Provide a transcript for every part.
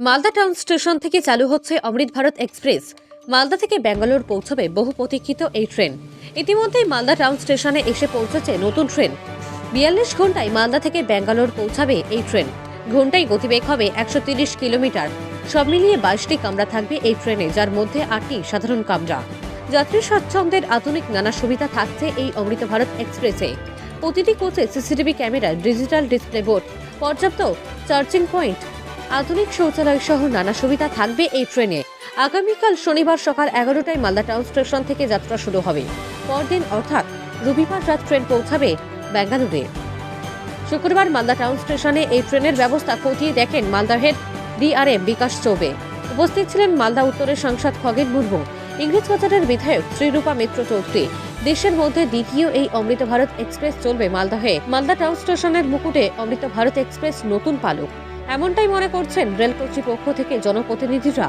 Malda town station থেকে চালু হচ্ছে অমৃত ভারত এক্সপ্রেস। মালদা থেকে ব্যাঙ্গালোর পৌঁছবে বহু প্রতীক্ষিত এই ট্রেন। ইতিমধ্যেই মালদা টাউন স্টেশনে এসে পৌঁছেছে নতুন ট্রেন। বিয়াল্লিশ ঘন্টায় মালদা থেকে ব্যাঙ্গালোর পৌঁছাবে এই ট্রেন। ঘন্টায় গতিবেগ হবে একশো কিলোমিটার। সব মিলিয়ে বাইশটি কামরা থাকবে এই ট্রেনে, যার মধ্যে আটটি সাধারণ কামরা। যাত্রী স্বাচ্ছন্দ্যের আধুনিক নানা সুবিধা থাকছে এই অমৃত ভারত এক্সপ্রেসে। প্রতিটি কোচে CCTV camera, digital display board, পর্যাপ্ত চার্জিং পয়েন্ট আধুনিক শৌচালয় সহ নানা সুবিধা থাকবে এই ট্রেনে। আগামীকাল শনিবার সকাল এগারোটায় মালদা টাউন স্টেশন থেকে যাত্রা শুরু হবে। পরদিন অর্থাৎ রবিবার রাত ট্রেন পৌঁছাবে বেঙ্গালুরে শুক্রবার মালদা টাউন স্টেশনে এই ট্রেনের ব্যবস্থা খতিয়ে দেখেন মালদা হেড ডিআরএম বিকাশ চৌবে। উপস্থিত ছিলেন মালদা উত্তরের সাংসদ খগেন মুর্মু ইংরেজবাজারের বিধায়ক শ্রীরূপা মিত্র চৌধুরী। দেশের মধ্যে দ্বিতীয় এই অমৃত ভারত এক্সপ্রেস চলবে মালদা হয়ে মালদা টাউন স্টেশনের মুকুটে অমৃত ভারত এক্সপ্রেস নতুন পালক। এমনটাই মনে করছেন রেল কর্তৃপক্ষ থেকে জনপ্রতিনিধিরা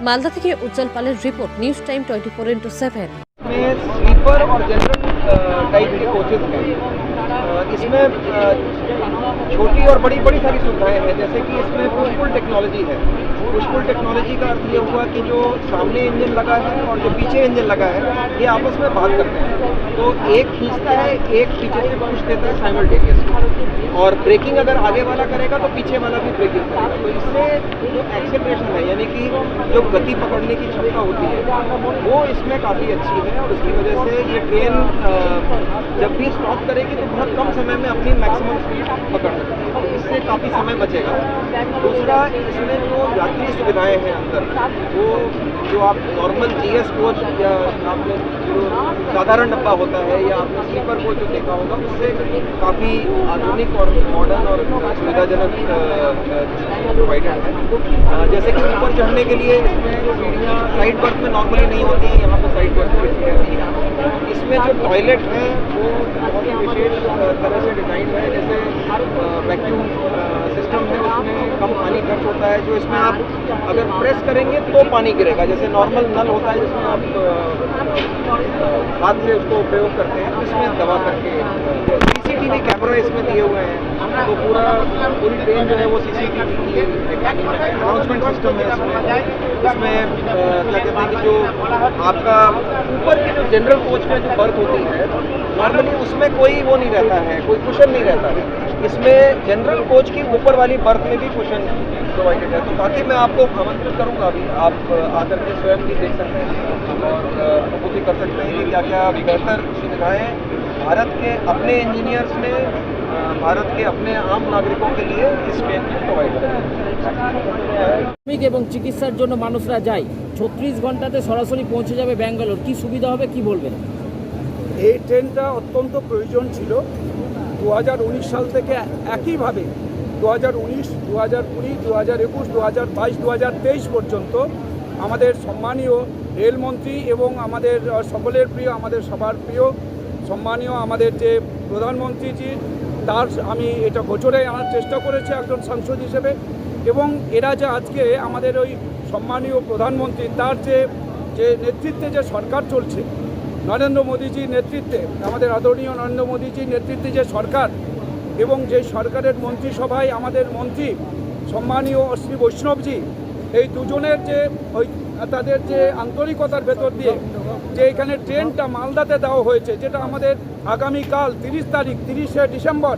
মালদা থেকে উজ্জ্বল পালের report news time twenty four into seven में स्लीपर और जनरल टाइप के कोचेज हैं अ, इसमें अ, छोटी और बड़ी बड़ी सारी सुविधाएं हैं जैसे कि इसमें पुशपुल टेक्नोलॉजी है पुशपुल टेक्नोलॉजी का अर्थ ये हुआ कि जो सामने इंजन लगा है और जो पीछे इंजन लगा है, ये आपस में बात करते हैं। तो एक खींचता है, एक पीछे से पुश देता है साइमल्टेनियसली और ब्रेकिंग अगर आगे वाला करेगा तो पीछे वाला भी ब्रेकिंग करेगा। तो इससे जो एक्सेलरेशन है, यानी कि जो गति पकड़ने की क्षमता होती है, वो इसमें काफ़ी अच्छी है और उसकी वजह से ये ट्रेन जब भी स्टॉप करेगी तो बहुत कम समय में अपनी मैक्सिमम स्पीड पकड़ सकती है। तो इससे काफ़ी समय बचेगा। दूसरा, इसमें जो यात्री सुविधाएँ हैं अंदर। वो जो आप नॉर्मल जी एस कोच या आपने जो साधारण डब्बा होता है या आपने स्लीपर कोच जो देखा होगा, उससे काफ़ी आधुनिक और मॉडर्न और सुविधाजनक प्रोवाइडेड है। जैसे कि ऊपर चढ़ने के लिए इसमें सीढ़ियाँ साइड बर्थ में नॉर्मली नहीं होती हैं यहाँ पे साइड बर्थ में हैं। इसमें जो टॉयलेट है, वो बहुत ही विशेष तरह से डिज़ाइन है, जैसे वैक्यूम सिस्टम है उसमें कम पानी खर्च होता है, जो इसमें आप अगर प्रेस करेंगे तो पानी गिरेगा। जैसे नॉर्मल नल होता है, जिसमें आप हाथ से उसको प्रयोग करते हैं, इसमें दबा करके सीसीटीवी कैमरा इसमें दिए हुए हैं। तो पूरा, पूरी ट्रेन जो है वो सीसीटीवी की अनाउंसमेंट सिस्टम है इसमें। इसमें क्या कहते हैं कि जो आपका ऊपर की जो जनरल कोच में जो बर्थ होती है नॉर्मली उसमें कोई वो नहीं रहता है, कोई कुशन नहीं रहता है। इसमें जनरल कोच की ऊपर वाली बर्थ में भी कुशन प्रोवाइडेड है तो बाकी मैं आपको आमंत्रित करूंगा अभी आप अ, आकर के स्वयं भी देख सकते हैं और अ, अनुभूति कर सकते हैं कि क्या क्या बेहतर सुविधाएं भारत के अपने इंजीनियर्स ने अ, भारत के अपने आम नागरिकों के लिए इस ट्रेन की प्रोवाइड करें শ্রমিক এবং চিকিৎসার জন্য মানুষরা যায় ছত্রিশ ঘন্টাতে সরাসরি পৌঁছে যাবে ব্যাঙ্গালোর কি সুবিধা হবে কি বলবেন এই ট্রেনটা অত্যন্ত প্রয়োজন ছিল। দু হাজার উনিশ সাল থেকে একইভাবে দু হাজার উনিশ দু হাজার কুড়ি দু হাজার একুশ দু হাজার বাইশ দু হাজার তেইশ পর্যন্ত আমাদের সম্মানীয় রেলমন্ত্রী এবং আমাদের সকলের প্রিয়, আমাদের সবার প্রিয়, সম্মানীয় আমাদের যে প্রধানমন্ত্রীজি, তার আমি এটা গোচরে আনার চেষ্টা করেছি একজন সাংসদ হিসেবে এবং এরা যে আজকে আমাদের ওই সম্মানীয় প্রধানমন্ত্রী, তার যে যে নেতৃত্বে যে সরকার চলছে নরেন্দ্র মোদীজির নেতৃত্বে, আমাদের আদরণীয় নরেন্দ্র মোদীজির নেতৃত্বে যে সরকার এবং যে সরকারের মন্ত্রিসভায় আমাদের মন্ত্রী সম্মানীয় শ্রী বৈষ্ণবজি, এই দুজনের যে ওই তাদের যে আন্তরিকতার ভেতর দিয়ে যে এখানে ট্রেনটা মালদাতে দেওয়া হয়েছে, যেটা আমাদের আগামীকাল তিরিশ তারিখ, তিরিশে ডিসেম্বর,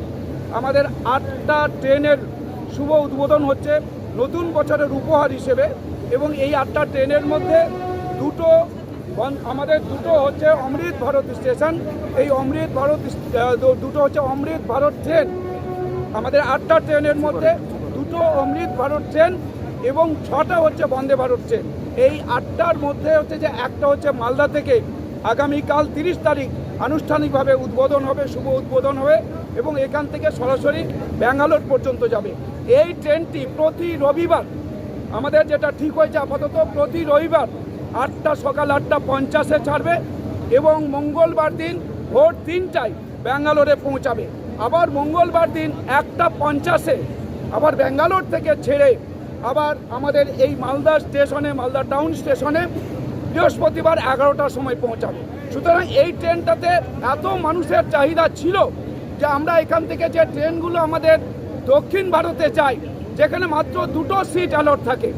আমাদের আটটা ট্রেনের শুভ উদ্বোধন হচ্ছে নতুন বছরের উপহার হিসেবে এবং এই আটটা ট্রেনের মধ্যে দুটো আমাদের দুটো হচ্ছে অমৃত ভারত স্টেশন। এই অমৃত ভারত দুটো হচ্ছে অমৃত ভারত ট্রেন। আমাদের আটটা ট্রেনের মধ্যে দুটো অমৃত ভারত ট্রেন এবং ছটা হচ্ছে বন্দে ভারত ট্রেন। এই আটটার মধ্যে হচ্ছে যে একটা হচ্ছে মালদা থেকে আগামীকাল তিরিশ তারিখ আনুষ্ঠানিকভাবে উদ্বোধন হবে, শুভ উদ্বোধন হবে এবং এখান থেকে সরাসরি ব্যাঙ্গালোর পর্যন্ত যাবে। এই ট্রেনটি প্রতি রবিবার, আমাদের যেটা ঠিক হয়েছে আপাতত প্রতি রবিবার আটটা সকাল আটটা পঞ্চাশে ছাড়বে এবং মঙ্গলবার দিন ভোর তিনটায় ব্যাঙ্গালোরে পৌঁছাবে। আবার মঙ্গলবার দিন একটা পঞ্চাশে আবার ব্যাঙ্গালোর থেকে ছেড়ে আবার আমাদের এই মালদা স্টেশনে, মালদা টাউন স্টেশনে বৃহস্পতিবার এগারোটার সময় পৌঁছাবে। সুতরাং এই ট্রেনটাতে এত মানুষের চাহিদা ছিল যে আমরা এখান থেকে যে ট্রেনগুলো আমাদের দক্ষিণ ভারতে যাই যেখানে মাত্র দুটো সিট অ্যালট থাকে